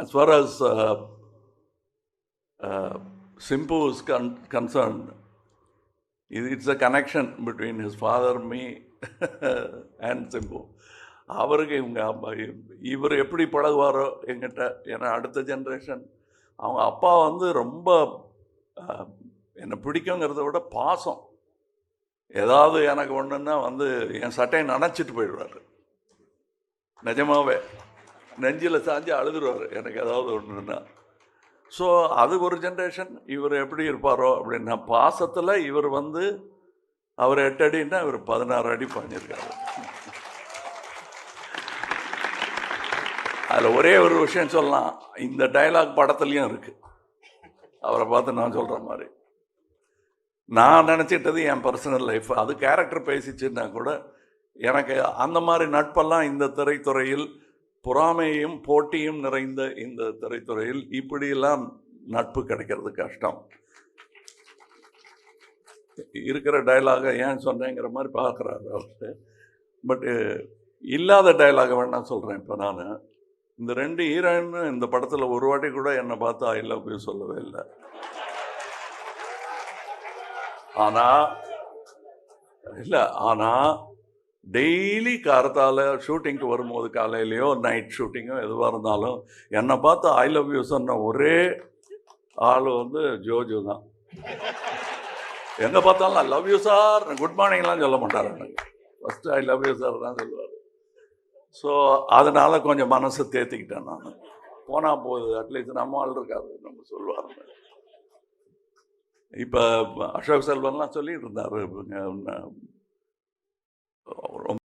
as far as uh, uh, Simpu is con- concerned, it's a connection between his father, me, and Simpu. அவருக்கு இவங்க அப்பா இவர் எப்படி பழகுவாரோ எங்கிட்ட ஏன்னா அடுத்த ஜென்ரேஷன் அவங்க அப்பா வந்து ரொம்ப என்னை பிடிக்குங்கிறத விட பாசம். ஏதாவது எனக்கு ஒன்றுன்னா வந்து என் சட்டையை நனைச்சிட்டு போயிடுவார். நிஜமாவே. நெஞ்சில் சாஞ்சு அழுதுருவார். எனக்கு ஏதாவது ஒன்றுன்னா ஸோ அது ஒரு ஜென்ரேஷன் இவர் எப்படி இருப்பாரோ அப்படின்னா பாசத்தில் இவர் வந்து அவர் எட்டு அடின்னா இவர் பதினாறு அடி பண்ணியிருக்காரு அதில் ஒரே ஒரு விஷயம் சொல்லலாம். இந்த டயலாக் படத்துலையும் இருக்குது அவரை பார்த்து நான் சொல்கிற மாதிரி. நான் நினச்சிட்டது என் பர்சனல் லைஃப் அது கேரக்டர் பேசிச்சுன்னா கூட எனக்கு அந்த மாதிரி நட்பெல்லாம் இந்த திரைத்துறையில் பொறாமையும் போட்டியும் நிறைந்த இந்த திரைத்துறையில் இப்படியெல்லாம் நட்பு கிடைக்கிறது கஷ்டம். இருக்கிற டைலாக ஏன் சொன்னேங்கிற மாதிரி பார்க்குறாரு அவர். பட்டு இல்லாத டைலாக வேணா சொல்கிறேன் இப்போ நான். இந்த ரெண்டு ஹீரோயின் இந்த படத்தில் ஒரு வாட்டி கூட என்னை பார்த்து ஐ லவ் யூ சொல்லவே இல்லை. ஆனால் இல்லை ஆனால் டெய்லி காரத்தால் ஷூட்டிங்க்கு வரும்போது காலையிலையோ நைட் ஷூட்டிங்கோ எதுவாக இருந்தாலும் என்னை பார்த்து ஐ லவ் யூ சொன்ன ஒரே ஆள் வந்து ஜோஜோ தான். எங்கே பார்த்தாலும் I love you sir good மார்னிங்லாம் சொல்ல மாட்டார் எனக்கு first I love you sir தான் சொல்லுவார். ஸோ அதனால் கொஞ்சம் மனசை தேத்திக்கிட்டேன் நான். போனால் போகுது அட்லீஸ்ட் நம்ம ஆள் இருக்காது நம்ம சொல்லுவார் இப்போ அசோக் செல்வன்லாம் சொல்லிட்டு இருந்தார்.